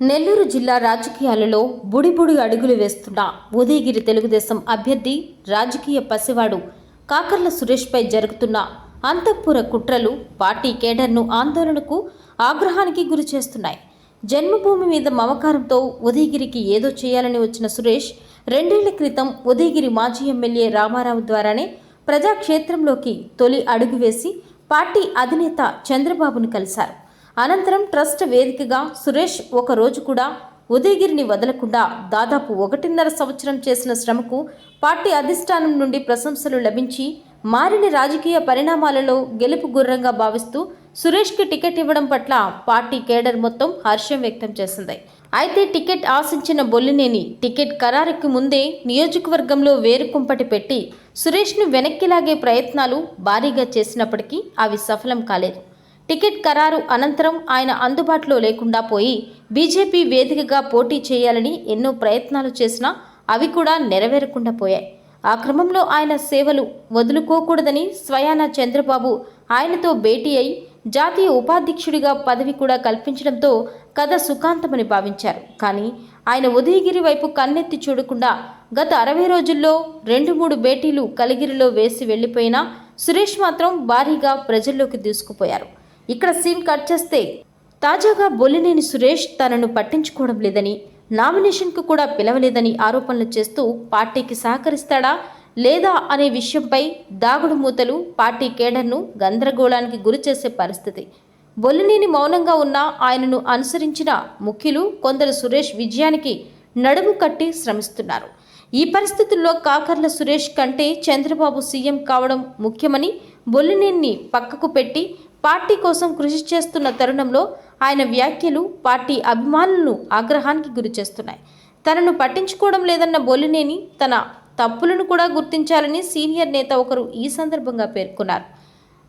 నెల్లూరు జిల్లా రాజకీయాలలో బుడిబుడి అడుగులు వేస్తున్న ఉదయగిరి తెలుగుదేశం అభ్యర్థి రాజకీయ పసివాడు కాకర్ల సురేష్పై జరుగుతున్న అంతఃపుర కుట్రలు పార్టీ కేడర్ను ఆందోళనకు ఆగ్రహానికి గురి చేస్తున్నాయి జన్మభూమి మీద మమకారంతో ఉదయగిరికి ఏదో చేయాలని వచ్చిన సురేష్ రెండేళ్ళ క్రితం ఉదయగిరి మాజీ ఎమ్మెల్యే రామారావు ద్వారానే ప్రజాక్షేత్రంలోకి తొలి అడుగు వేసి పార్టీ అధినేత చంద్రబాబును కలిశారు. అనంతరం ట్రస్ట్ వేదికగా సురేష్ ఒక రోజు కూడా ఉదయగిరిని వదలకుండా దాదాపు ఒకటిన్నర సంవత్సరం చేసిన శ్రమకు పార్టీ అధిష్టానం నుండి ప్రశంసలు లభించి మారిన రాజకీయ పరిణామాలలో గెలుపు గుర్రంగా భావిస్తూ సురేష్కి టికెట్ ఇవ్వడం పట్ల పార్టీ కేడర్ మొత్తం హర్షం వ్యక్తం చేసింది. అయితే టికెట్ ఆశించిన బొల్లినేని టికెట్ ఖరారుకు ముందే నియోజకవర్గంలో వేరుకుంపటి పెట్టి సురేష్ను వెనక్కి లాగే ప్రయత్నాలు భారీగా చేసినప్పటికీ అవి సఫలం కాలేదు. టికెట్ ఖరారు అనంతరం ఆయన అందుబాటులో లేకుండా పోయి బీజేపీ వేదికగా పోటీ చేయాలని ఎన్నో ప్రయత్నాలు చేసినా అవి కూడా నెరవేరకుండా పోయాయి. ఆ క్రమంలో ఆయన సేవలు వదులుకోకూడదని స్వయాన చంద్రబాబు ఆయనతో భేటీ అయి జాతీయ ఉపాధ్యక్షుడిగా పదవి కూడా కల్పించడంతో కథ సుఖాంతమని భావించారు. కానీ ఆయన ఉదయగిరి వైపు కన్నెత్తి చూడకుండా గత అరవై రోజుల్లో రెండు మూడు భేటీలు కలిగిరిలో వేసి వెళ్ళిపోయినా సురేష్ మాత్రం భారీగా ప్రజల్లోకి దూసుకుపోయారు. ఇక్కడ సీన్ కట్ చేస్తే తాజాగా బొల్లినేని సురేష్ తనను పట్టించుకోవడం లేదని నామినేషన్కు కూడా పిలవలేదని ఆరోపణలు చేస్తూ పార్టీకి సహకరిస్తాడా లేదా అనే విషయంపై దాగుడు మూతలు పార్టీ కేడర్ను గందరగోళానికి గురి చేసే పరిస్థితి. బొల్లినేని మౌనంగా ఉన్న ఆయనను అనుసరించిన ముఖ్యులు కొందరు సురేష్ విజయానికి నడుము కట్టి శ్రమిస్తున్నారు. ఈ పరిస్థితుల్లో కాకర్ల సురేష్ కంటే చంద్రబాబు సీఎం కావడం ముఖ్యమని బొల్లినేని పక్కకు పెట్టి పార్టీ కోసం కృషి చేస్తున్న తరుణంలో ఆయన వ్యాఖ్యలు పార్టీ అభిమానులను ఆగ్రహానికి గురిచేస్తున్నాయి తనను పట్టించుకోవడం లేదన్న బోలినేని తన తప్పులను కూడా గుర్తించాలని సీనియర్ నేత ఒకరు ఈ సందర్భంగా పేర్కొన్నారు.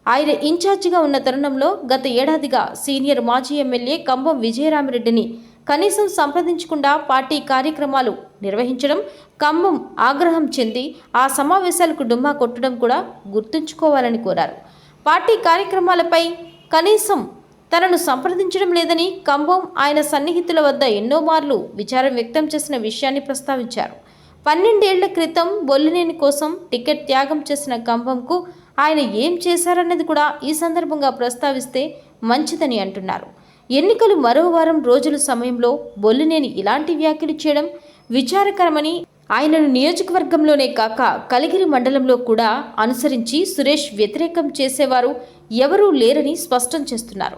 ఆయన ఇన్ఛార్జిగా ఉన్న తరుణంలో గత ఏడాదిగా సీనియర్ మాజీ ఎమ్మెల్యే కంబం విజయరామిరెడ్డిని కనీసం సంప్రదించకుండా పార్టీ కార్యక్రమాలు నిర్వహించడం కంబం ఆగ్రహం చెంది ఆ సమావేశాలకు డుమ్మా కొట్టడం కూడా గుర్తుంచుకోవాలని కోరారు. పార్టీ కార్యక్రమాలపై కనీసం తనను సంప్రదించడం లేదని కంబం ఆయన సన్నిహితుల వద్ద ఎన్నో మార్లు విచారం వ్యక్తం చేసిన విషయాన్ని ప్రస్తావించారు. పన్నెండేళ్ళ క్రితం బొల్లినేని కోసం టికెట్ త్యాగం చేసిన కంబంకు ఆయన ఏం చేశారన్నది కూడా ఈ సందర్భంగా ప్రస్తావిస్తే మంచిదని అంటున్నారు. ఎన్నికలు మరో వారం రోజుల సమయంలో బొల్లినేని ఇలాంటి వ్యాఖ్యలు చేయడం విచారకరమని ఆయనను నియోజకవర్గంలోనే కాక కలిగిరి మండలంలో కూడా అనుసరించి సురేష్ వ్యతిరేకం చేసేవారు ఎవరూ లేరని స్పష్టం చేస్తున్నారు.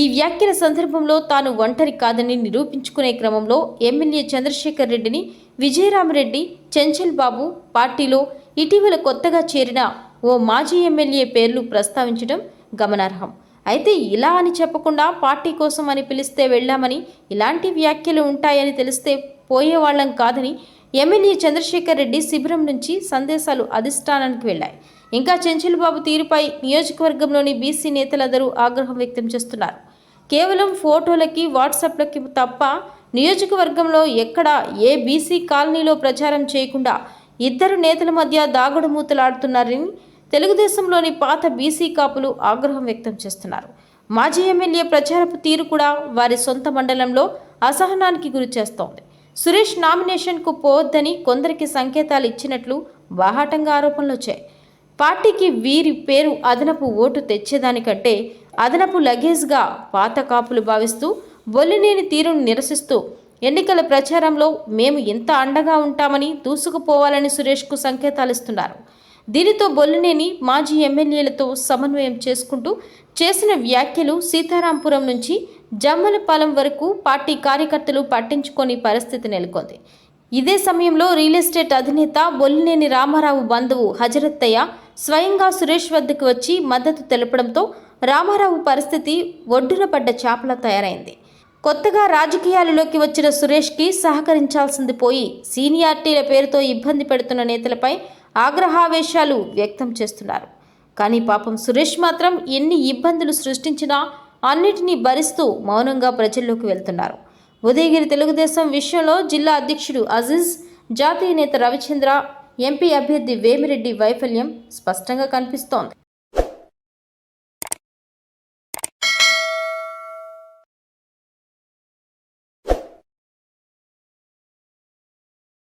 ఈ వ్యాఖ్యల సందర్భంలో తాను ఒంటరి కాదని నిరూపించుకునే క్రమంలో ఎమ్మెల్యే చంద్రశేఖర్ రెడ్డిని విజయరామరెడ్డి చెంచల్ బాబు పార్టీలో ఇటీవల కొత్తగా చేరిన ఓ మాజీ ఎమ్మెల్యే పేర్లు ప్రస్తావించడం గమనార్హం. అయితే ఇలా అని చెప్పకుండా పార్టీ కోసం అని పిలిస్తే వెళ్ళామని ఇలాంటి వ్యాఖ్యలు ఉంటాయని తెలిస్తే పోయేవాళ్ళం కాదని ఎమ్మెల్యే చంద్రశేఖర్ రెడ్డి శిబిరం నుంచి సందేశాలు అధిష్టానానికి వెళ్ళాయి. ఇంకా చెంచల్బాబు తీరుపై నియోజకవర్గంలోని బీసీ నేతలందరూ ఆగ్రహం వ్యక్తం చేస్తున్నారు. కేవలం ఫోటోలకి వాట్సాప్లకి తప్ప నియోజకవర్గంలో ఎక్కడ ఏ బీసీ కాలనీలో ప్రచారం చేయకుండా ఇద్దరు నేతల మధ్య దాగుడు మూతలాడుతున్నారని తెలుగుదేశంలోని పాత బీసీ కాపులు ఆగ్రహం వ్యక్తం చేస్తున్నారు. మాజీ ఎమ్మెల్యే ప్రచారపు తీరు కూడా వారి సొంత మండలంలో అసహనానికి గురి చేస్తోంది. సురేష్ నామినేషన్కు పోవద్దని కొందరికి సంకేతాలు ఇచ్చినట్లు బాహాటంగా ఆరోపణలు వచ్చాయి. పార్టీకి వీరి పేరు అదనపు ఓటు తెచ్చేదానికంటే అదనపు లగేజ్గా పాత కాపులు భావిస్తూ బొల్లినేని తీరును నిరసిస్తూ ఎన్నికల ప్రచారంలో మేము ఎంత అండగా ఉంటామని దూసుకుపోవాలని సురేష్కు సంకేతాలు ఇస్తున్నారు. దీనితో బొల్లినేని మాజీ ఎమ్మెల్యేలతో సమన్వయం చేసుకుంటూ చేసిన వ్యాఖ్యలు సీతారాంపురం నుంచి జమ్మలపాలెం వరకు పార్టీ కార్యకర్తలు పట్టించుకొని పరిస్థితి నెలకొంది. ఇదే సమయంలో రియల్ ఎస్టేట్ అధినేత బొల్లినేని రామారావు బంధువు హజరత్తయ్య స్వయంగా సురేష్ వద్దకు వచ్చి మద్దతు తెలపడంతో రామారావు పరిస్థితి ఒడ్డున పడ్డ చేపల తయారైంది. కొత్తగా రాజకీయాలలోకి వచ్చిన సురేష్కి సహకరించాల్సింది పోయి సీనియార్టీల పేరుతో ఇబ్బంది పెడుతున్న నేతలపై ఆగ్రహావేశాలు వ్యక్తం చేస్తున్నారు. కానీ పాపం సురేష్ మాత్రం ఎన్ని ఇబ్బందులు సృష్టించినా అన్నిటినీ భరిస్తూ మౌనంగా ప్రజల్లోకి వెళ్తున్నారు. ఉదయగిరి తెలుగుదేశం విషయంలో జిల్లా అధ్యక్షుడు అజీజ్ జాతీయ నేత రవిచంద్ర ఎంపీ అభ్యర్థి వేమిరెడ్డి వైఫల్యం స్పష్టంగా కనిపిస్తోంది.